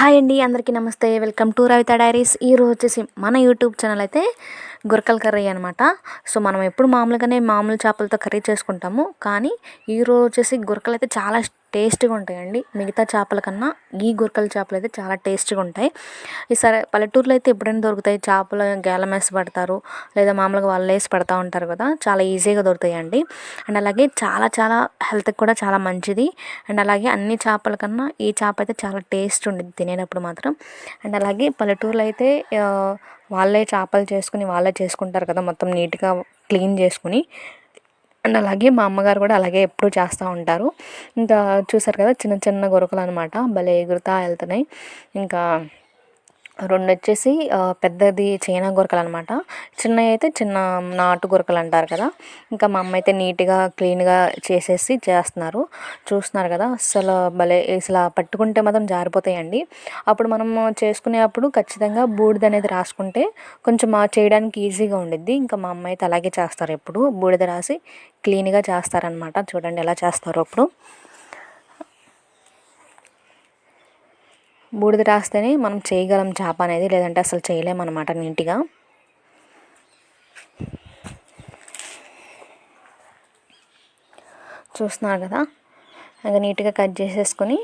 Hi అండి అందరికీ నమస్తే. Welcome to Ravitha diaries. ఈరోజు వచ్చేసి మన యూట్యూబ్ ఛానల్ అయితే గురకల కర్రీ అనమాట సో మనం ఎప్పుడు మామూలుగానే మామూలు చేపలతో కర్రీ చేసుకుంటాము. కానీ ఈరోజు వచ్చేసి గురకలు అయితే చాలా టేస్ట్గా ఉంటాయండి. మిగతా చేపల కన్నా ఈ గురకల చేపలు అయితే చాలా టేస్ట్గా ఉంటాయి. ఈ సరే పల్లెటూరులో అయితే ఎప్పుడైనా దొరుకుతాయి. చేపలు గేలం వేసి పడతారు. లేదా మామూలుగా వాళ్ళు వేసి పడతా ఉంటారు కదా! చాలా ఈజీగా దొరుకుతాయండి. అండ్ అలాగే చాలా చాలా హెల్త్కి కూడా చాలా మంచిది. అండ్ అలాగే అన్ని చేపల కన్నా ఈ చేప అయితే చాలా టేస్ట్ ఉండేది తినేటప్పుడు మాత్రం. అండ్ అలాగే పల్లెటూరులో అయితే వాళ్ళే చేపలు చేసుకుని వాళ్ళే చేసుకుంటారు కదా! మొత్తం నీట్గా క్లీన్ చేసుకుని. అండ్ అలాగే మా అమ్మగారు కూడా అలాగే ఎప్పుడూ చేస్తూ ఉంటారు. ఇంకా చూసారు కదా చిన్న చిన్న గొరకలు అనమాట భలే ఎగురుతా వెళ్తున్నాయి. ఇంకా రెండు వచ్చేసి పెద్దది చైనా గొరకలు అనమాట చిన్నవి అయితే చిన్న నాటు గొరకలు అంటారు కదా. ఇంకా మా అమ్మ అయితే నీట్గా క్లీన్గా చేసేసి చేస్తున్నారు. చూస్తున్నారు కదా అసలు భలే అసలు పట్టుకుంటే మాత్రం జారిపోతాయండి. అప్పుడు మనం చేసుకునేటప్పుడు ఖచ్చితంగా బూడిద అనేది రాసుకుంటే కొంచెం చేయడానికి ఈజీగా ఉండిద్ది. ఇంకా మా అమ్మ అయితే అలాగే చేస్తారు ఎప్పుడు. బూడిద రాసి క్లీన్గా చేస్తారనమాట. చూడండి ఎలా చేస్తారో అప్పుడు. బూడిద రాస్తేనే మనం చేయగలం చేప అనేది లేదంటే అసలు చేయలేమన్నమాట నీట్గా. చూస్తున్నారు కదా? ఇంకా నీట్గా కట్ చేసేసుకొని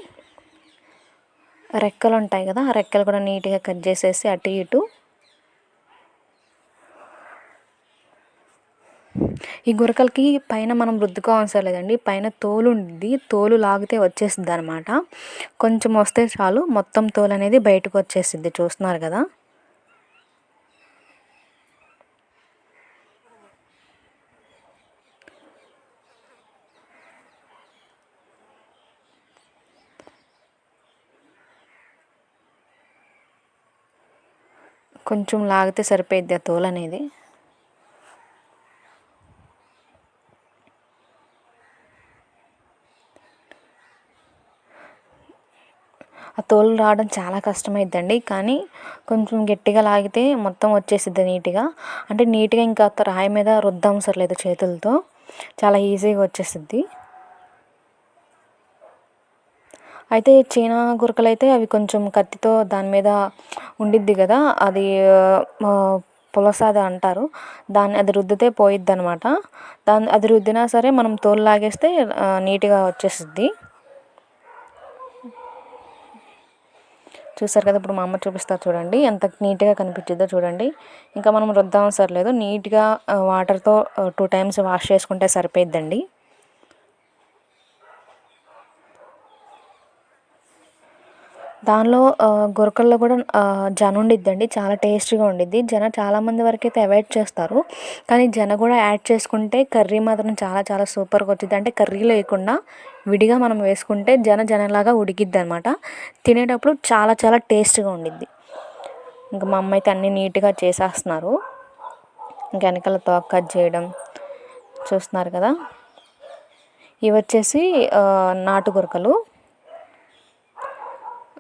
రెక్కలు ఉంటాయి కదా ఆ రెక్కలు కూడా నీట్గా కట్ చేసేసి అటు ఇటు ఈ గురకలకి పైన మనం రుద్దుకో అవసరం లేదండి. పైన తోలు ఉండిద్ది. తోలు లాగితే వచ్చేసిద్ది అనమాట కొంచెం వస్తే చాలు. మొత్తం తోలు అనేది బయటకు వచ్చేసిద్ది. చూస్తున్నారు కదా. కొంచెం లాగితే సరిపోయిద్ది ఆ తోలు అనేది. ఆ తోలు రావడం చాలా కష్టమైద్దండి. కానీ కొంచెం గట్టిగా లాగితే మొత్తం వచ్చేసిద్ది నీట్గా. అంటే నీట్గా ఇంకా రాయి మీద రుద్దవసరం లేదు చేతులతో. చాలా ఈజీగా వచ్చేసిద్ది. అయితే చీనా గురకలు అయితే అవి కొంచెం కత్తితో దాని మీద ఉండిద్ది కదా అది పులసాద అంటారు. దాన్ని అది రుద్దితే పోయిద్ది అనమాట దాన్ని అది రుద్దినా సరే మనం తోలు లాగేస్తే నీట్గా వచ్చేసిద్ది. చూసారు కదా ఇప్పుడు మా అమ్మ చూపిస్తా చూడండి. ఎంత నీట్గా కనిపించిద్దో చూడండి. ఇంకా మనం రుద్దాం సర్లేదు. నీట్గా వాటర్తో టూ టైమ్స్ వాష్ చేసుకుంటే సరిపోయిద్దండి. దానిలో గురకల్లో కూడా జన ఉండిద్దండి. చాలా టేస్ట్గా ఉండిద్ది. జన చాలామంది వరకు అయితే అవాయిడ్ చేస్తారు. కానీ జన కూడా యాడ్ చేసుకుంటే కర్రీ మాత్రం చాలా చాలా సూపర్గా వచ్చింది అంటే కర్రీ లేకుండా విడిగా మనం వేసుకుంటే జన జనలాగా ఉడికిద్ది అనమాట తినేటప్పుడు చాలా చాలా టేస్ట్గా ఉండిద్ది. ఇంకా మా అమ్మ అయితే అన్నీ నీట్గా చేసేస్తున్నారు. ఇంకా వెనకాల తోక కట్ చేయడం చూస్తున్నారు కదా? ఇవి వచ్చేసి నాటు గురకలు.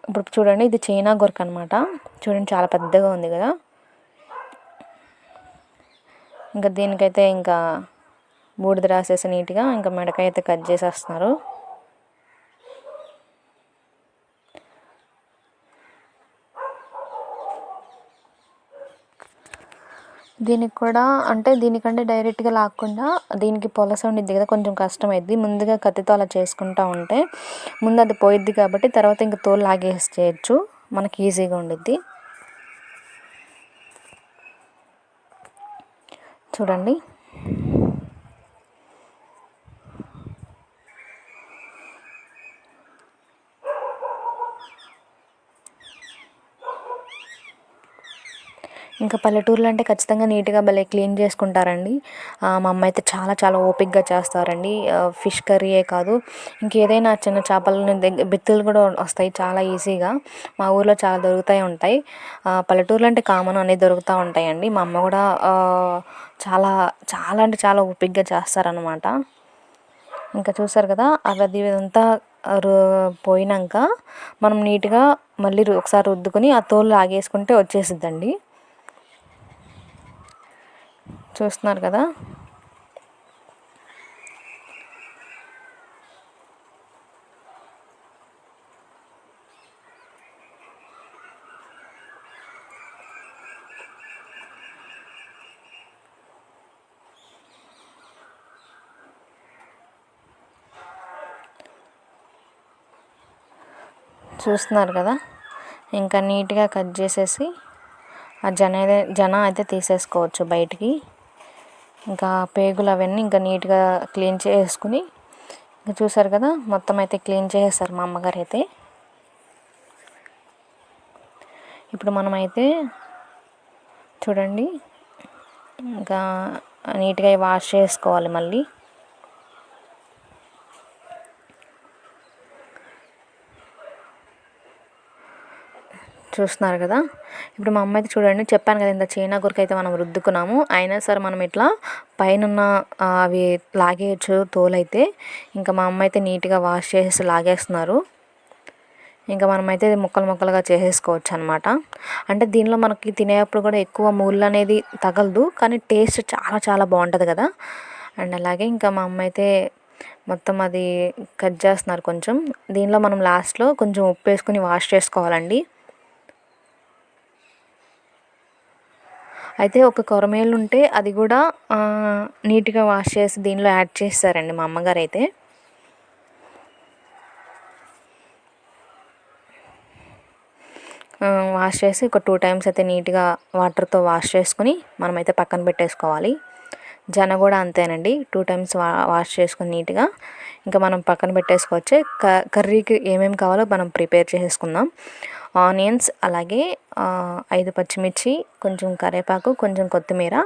ఇప్పుడు చూడండి ఇది చైనా గొరక అనమాట చూడండి చాలా పెద్దగా ఉంది కదా. ఇంకా దీనికైతే ఇంకా బూడిద రాసేసి నీట్గా ఇంకా మెడకాయ అయితే కట్ చేసేస్తున్నారు. దీనికి కూడా అంటే దీనికంటే డైరెక్ట్గా లాక్కుండా దీనికి పొలస ఉండిద్ది కదా కొంచెం కష్టమైద్ది. ముందుగా కత్తితో అలా చేసుకుంటా ఉంటే ముందు అది పోయిద్ది కాబట్టి తర్వాత ఇంకా తోలు లాగేసి చేయొచ్చు మనకి ఈజీగా ఉండిద్ది. చూడండి. ఇంకా పల్లెటూర్లో అంటే ఖచ్చితంగా నీట్గా భలే క్లీన్ చేసుకుంటారండి. మా అమ్మ అయితే చాలా చాలా ఓపిగ్గా చేస్తారండి. ఫిష్ కర్రీయే కాదు. ఇంకేదైనా చిన్న చేపలని దగ్గర బెత్తులు కూడా వస్తాయి చాలా ఈజీగా. మా ఊర్లో చాలా దొరుకుతాయి ఉంటాయి. పల్లెటూర్లో అంటే కామన్ అనేది దొరుకుతూ ఉంటాయండి. మా అమ్మ కూడా చాలా చాలా అంటే చాలా ఓపిక్గా చేస్తారనమాట ఇంకా చూసారు కదా అది ఇదంతా పోయినాక మనం నీట్గా మళ్ళీ ఒకసారి రుద్దుకొని ఆ తోలు లాగేసుకుంటే వచ్చేసిద్దండి. చూస్తున్నారు కదా. చూస్తున్నారు కదా. ఇంకా నీట్గా కట్ చేసేసి ఆ జన జనం అయితే తీసేసుకోవచ్చు బయటికి. ఇంకా పేగులు అవన్నీ ఇంకా నీట్గా క్లీన్ చేసుకుని ఇంకా చూసారు కదా మొత్తం అయితే క్లీన్ చేసేస్తారు మా అమ్మగారు అయితే ఇప్పుడు మనమైతే చూడండి ఇంకా నీట్గా వాష్ చేసుకోవాలి మళ్ళీ. చూస్తున్నారు కదా. ఇప్పుడు మా అమ్మ అయితే చూడండి చెప్పాను కదా ఇంత చైనా గురికి అయితే మనం రుద్దుకున్నాము. అయినా సరే మనం ఇట్లా పైన అవి లాగేయచ్చు తోలైతే ఇంకా మా అమ్మ అయితే నీట్గా వాష్ చేసేసి లాగేస్తున్నారు. ఇంకా మనమైతే ముక్కలు ముక్కలుగా చేసేసుకోవచ్చు అనమాట అంటే దీనిలో మనకి తినేటప్పుడు కూడా ఎక్కువ ముళ్ళు అనేది తగలదు కానీ టేస్ట్ చాలా చాలా బాగుంటుంది కదా. అండ్ అలాగే ఇంకా మా అమ్మ అయితే మొత్తం అది కట్ చేస్తున్నారు కొంచెం. దీనిలో మనం లాస్ట్లో కొంచెం ఉప్పు వేసుకుని వాష్ చేసుకోవాలండి. అయితే ఒక కొరమేలు ఉంటే అది కూడా నీట్గా వాష్ చేసి దీనిలో యాడ్ చేస్తారండి మా అమ్మగారు అయితే వాష్ చేసి ఒక టూ టైమ్స్ అయితే నీట్గా వాటర్తో వాష్ చేసుకుని మనమైతే పక్కన పెట్టేసుకోవాలి. జన కూడా అంతేనండి టూ టైమ్స్ వా వాష్ చేసుకుని నీట్గా. ఇంకా మనం పక్కన పెట్టేసుకోవచ్చు. క కర్రీకి ఏమేమి కావాలో మనం ప్రిపేర్ చేసుకుందాం ఆనియన్స్ అలాగే ఐదు పచ్చిమిర్చి కొంచెం కరివేపాకు కొంచెం కొత్తిమీర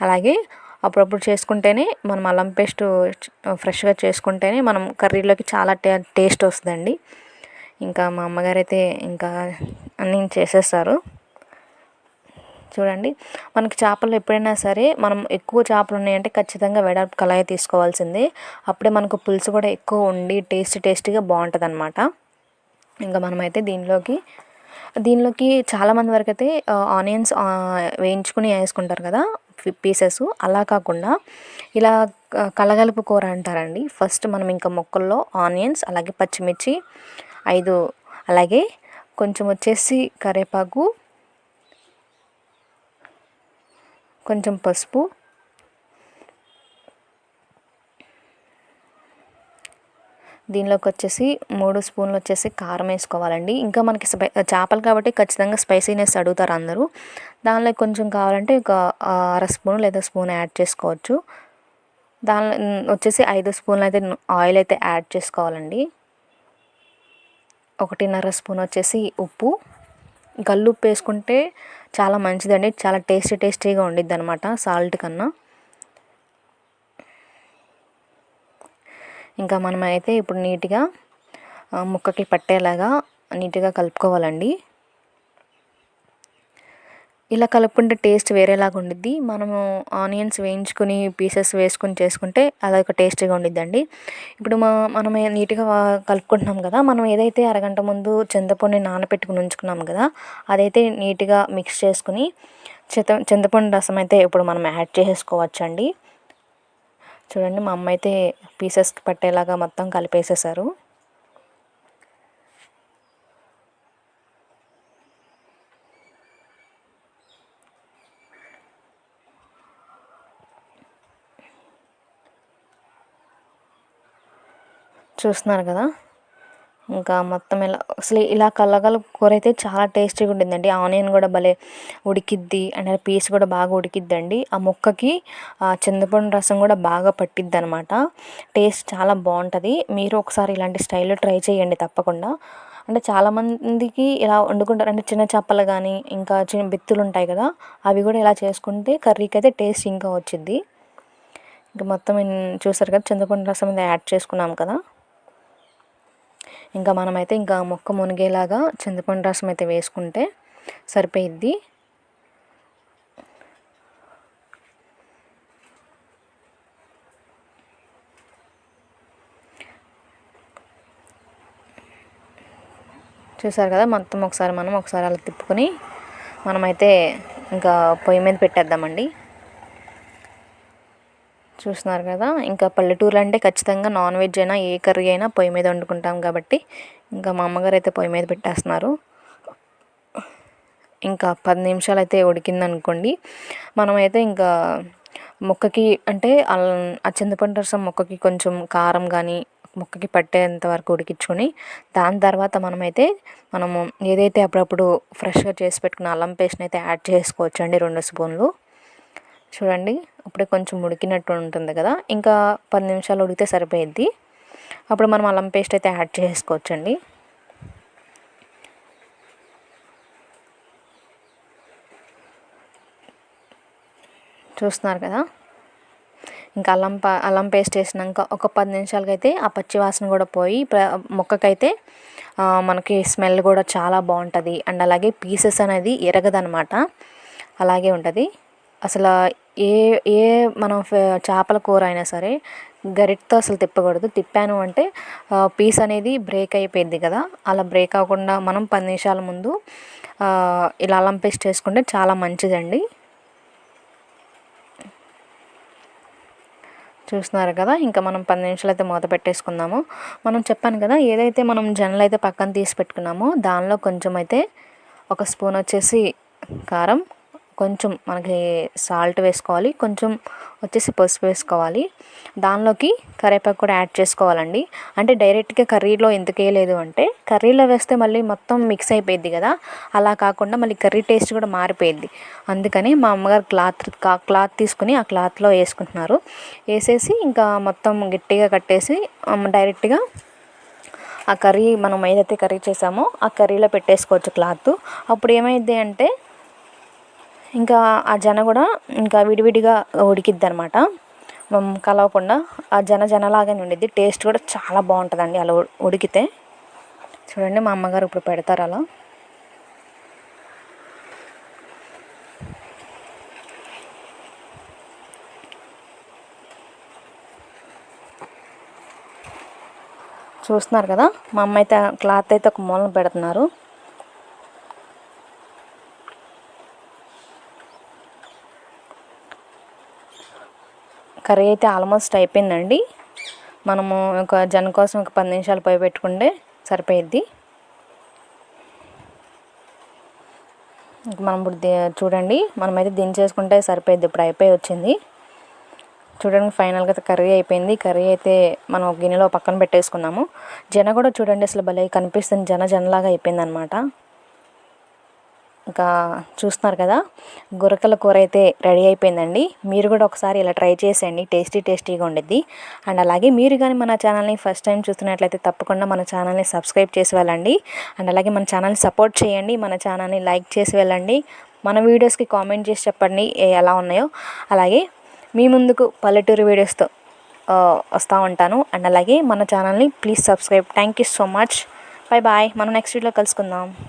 అలాగే అప్పుడప్పుడు చేసుకుంటేనే మనం అల్లం పేస్ట్ ఫ్రెష్గా చేసుకుంటేనే మనం కర్రీలోకి చాలా టే టేస్ట్ వస్తుందండి. ఇంకా మా అమ్మగారు అయితే ఇంకా అన్నీ చేసేస్తారు. చూడండి మనకి చేపలు ఎప్పుడైనా సరే మనం ఎక్కువ చేపలు ఉన్నాయంటే ఖచ్చితంగా వెడల్పు కళాయి తీసుకోవాల్సిందే. అప్పుడే మనకు పులుసు కూడా ఎక్కువ ఉండి టేస్ట్ టేస్టీగా బాగుంటుంది అనమాట ఇంకా మనమైతే దీనిలోకి దీనిలోకి చాలామంది వరకు అయితే ఆనియన్స్ వేయించుకుని వేసుకుంటారు కదా పీసెస్. అలా కాకుండా ఇలా కలగలుపు కూర అంటారండి. ఫస్ట్ మనం ఇంకా మొక్కల్లో ఆనియన్స్ అలాగే పచ్చిమిర్చి ఐదు అలాగే కొంచెం వచ్చేసి కరివేపాకు కొంచెం పసుపు దీనిలోకి వచ్చేసి మూడు స్పూన్లు వచ్చేసి కారం వేసుకోవాలండి. ఇంకా మనకి స్పై చేపలు కాబట్టి ఖచ్చితంగా స్పైసీనెస్ అడుగుతారు అందరూ. దానిలో కొంచెం కావాలంటే ఒక అర స్పూన్ లేదా స్పూన్ యాడ్ చేసుకోవచ్చు. దానిలో వచ్చేసి ఐదు స్పూన్లు అయితే ఆయిల్ అయితే యాడ్ చేసుకోవాలండి. ఒకటిన్నర స్పూన్ వచ్చేసి ఉప్పు. గల్లు ఉప్పు వేసుకుంటే చాలా మంచిదండి. చాలా టేస్టీ టేస్టీగా ఉండిద్ది అనమాట సాల్ట్ కన్నా. ఇంకా మనమైతే ఇప్పుడు నీట్గా ముక్కకి పట్టేలాగా నీట్గా కలుపుకోవాలండి. ఇలా కలుపుకుంటే టేస్ట్ వేరేలాగా ఉండిద్ది. మనము ఆనియన్స్ వేయించుకుని పీసెస్ వేసుకొని చేసుకుంటే అదొక టేస్టీగా ఉండిద్దండి. ఇప్పుడు మా మనం నీట్గా కలుపుకుంటున్నాం కదా మనం ఏదైతే అరగంట ముందు చింతపండుని నానబెట్టుకుని ఉంచుకున్నాం కదా అదైతే నీట్గా మిక్స్ చేసుకుని చింత చింతపండు రసం అయితే ఇప్పుడు మనం యాడ్ చేసేసుకోవచ్చండి చూడండి మా అమ్మ అయితే పీసెస్కి పట్టేలాగా మొత్తం కలిపేసేసారు. చూస్తున్నారు కదా? ఇంకా మొత్తం ఇలా అసలు ఇలా కలగల కూర అయితే చాలా టేస్టీగా ఉంటుందండి. ఆనియన్ కూడా భలే ఉడికిద్ది అండ్ పీస్ కూడా బాగా ఉడికిద్దండి. ఆ ముక్కకి ఆ చింతపండు రసం కూడా బాగా పట్టిద్ది అనమాట టేస్ట్ చాలా బాగుంటుంది. మీరు ఒకసారి ఇలాంటి స్టైల్లో ట్రై చేయండి తప్పకుండా. అంటే చాలామందికి ఇలా వండుకుంటారు. అంటే చిన్న చేపలు కానీ ఇంకా చిన్న బిత్తులు ఉంటాయి కదా అవి కూడా ఇలా చేసుకుంటే కర్రీకి అయితే టేస్ట్ ఇంకా వచ్చింది ఇంకా మొత్తం చూసారు కదా చింతపండు రసం మీద యాడ్ చేసుకున్నాం కదా. ఇంకా మనమైతే ఇంకా మొక్క మునిగేలాగా చింతపండు రసం అయితే వేసుకుంటే సరిపోయిద్ది. చూసారు కదా మొత్తం ఒకసారి మనం ఒకసారి అలా తిప్పుకొని మనమైతే ఇంకా పొయ్యి మీద పెట్టేద్దామండి. చూస్తున్నారు కదా ఇంకా పల్లెటూరు అంటే ఖచ్చితంగా నాన్ వెజ్ అయినా ఏ కర్రీ అయినా పొయ్యి మీద వండుకుంటాం కాబట్టి ఇంకా మా అమ్మగారు అయితే పొయ్యి మీద పెట్టేస్తున్నారు. ఇంకా పది నిమిషాలు అయితే ఉడికిందనుకోండి. మనమైతే ఇంకా మొక్కకి అంటే ఆ చింతపండు రసం మొక్కకి కొంచెం కారం కానీ ముక్కకి పట్టేంత వరకు ఉడికించుకొని దాని తర్వాత మనమైతే మనము ఏదైతే అప్పుడప్పుడు ఫ్రెష్గా చేసి పెట్టుకున్న అల్లం పేస్ట్ని అయితే యాడ్ చేసుకోవచ్చండి రెండు స్పూన్లు. చూడండి. ఇప్పుడే కొంచెం ఉడికినట్టు ఉంటుంది కదా. ఇంకా పది నిమిషాలు ఉడికితే సరిపోయిద్ది. అప్పుడు మనం అల్లం పేస్ట్ అయితే యాడ్ చేసుకోవచ్చండి. చూస్తున్నారు కదా. ఇంకా అల్లం అల్లం పేస్ట్ వేసినాక ఒక పది నిమిషాలకి అయితే ఆ పచ్చి వాసన కూడా పోయి మొక్కకైతే మనకి స్మెల్ కూడా చాలా బాగుంటుంది. అండ్ అలాగే పీసెస్ అనేది ఎరగదనమాట. అలాగే ఉంటుంది. అసలు ఏ ఏ మనం చేపల కూర అయినా సరే గరిటతో అసలు తిప్పకూడదు. తిప్పాను అంటే పీస్ అనేది బ్రేక్ అయిపోయింది కదా. అలా బ్రేక్ అవ్వకుండా మనం పది నిమిషాల ముందు ఇలా అల్లం పేస్ట్ వేసుకుంటే చాలా మంచిదండి. చూస్తున్నారు కదా ఇంకా మనం పది నిమిషాలు అయితే మూత పెట్టేసుకుందాము. మనం చెప్పాను కదా ఏదైతే మనం జనలు అయితే పక్కన తీసి పెట్టుకున్నామో దానిలో కొంచెం అయితే ఒక స్పూన్ వచ్చేసి కారం కొంచెం మనకి సాల్ట్ వేసుకోవాలి కొంచెం వచ్చేసి పసుపు వేసుకోవాలి. దానిలోకి కరివేపాకు కూడా యాడ్ చేసుకోవాలండి. అంటే డైరెక్ట్గా కర్రీలో ఎందుకు వేయలేదు అంటే కర్రీలో వేస్తే మళ్ళీ మొత్తం మిక్స్ అయిపోయింది కదా. అలా కాకుండా మళ్ళీ కర్రీ టేస్ట్ కూడా మారిపోయింది అందుకని మా అమ్మగారు క్లాత్ క్లాత్ తీసుకుని ఆ క్లాత్లో వేసుకుంటున్నారు. వేసేసి ఇంకా మొత్తం గట్టిగా కట్టేసి డైరెక్ట్గా ఆ కర్రీ మనం ఏదైతే కర్రీ చేసామో ఆ కర్రీలో పెట్టేసుకోవచ్చు క్లాత్. అప్పుడు ఏమైంది అంటే ఇంకా ఆ జన కూడా ఇంకా విడివిడిగా ఉడికిద్ది అనమాట కలవకుండా ఆ జన జనలాగానే ఉండిద్ది. టేస్ట్ కూడా చాలా బాగుంటుందండి అలా ఉడికితే. చూడండి మా అమ్మగారు ఇప్పుడు పెడతారు అలా. చూస్తున్నారు కదా? మా అమ్మ అయితే క్లాత్ అయితే ఒక మూలన పెడుతున్నారు. కర్రీ అయితే ఆల్మోస్ట్ అయిపోయిందండి. మనము ఒక జన కోసం ఒక పది నిమిషాలు పోయి పెట్టుకుంటే సరిపోయిద్ది. మనం ఇప్పుడు చూడండి మనమైతే దించేసుకుంటే సరిపోయిద్ది. ఇప్పుడు అయిపోయి వచ్చింది. చూడండి ఫైనల్గా కర్రీ అయిపోయింది. కర్రీ అయితే మనం గిన్నెలో పక్కన పెట్టేసుకున్నాము. జన కూడా చూడండి అసలు భలే కనిపిస్తుంది. జన జనలాగా అయిపోయింది అనమాట ఇంకా చూస్తున్నారు కదా గురకల కూర అయితే రెడీ అయిపోయిందండి. మీరు కూడా ఒకసారి ఇలా ట్రై చేసేయండి టేస్టీ టేస్టీగా ఉండిద్ది. అండ్ అలాగే మీరు కానీ మన ఛానల్ని ఫస్ట్ టైం చూస్తున్నట్లయితే తప్పకుండా మన ఛానల్ని సబ్స్క్రైబ్ చేసి వెళ్ళండి. అండ్ అలాగే మన ఛానల్ని సపోర్ట్ చేయండి మన ఛానల్ని లైక్ చేసి వెళ్ళండి. మన వీడియోస్కి కామెంట్ చేసి చెప్పండి ఎలా ఉన్నాయో. అలాగే మీ ముందుకు పల్లెటూరు వీడియోస్తో వస్తూ ఉంటాను. అండ్ అలాగే మన ఛానల్ని please subscribe. Thank you so much. Bye bye. మనం నెక్స్ట్ వీడియోలో కలుసుకుందాం.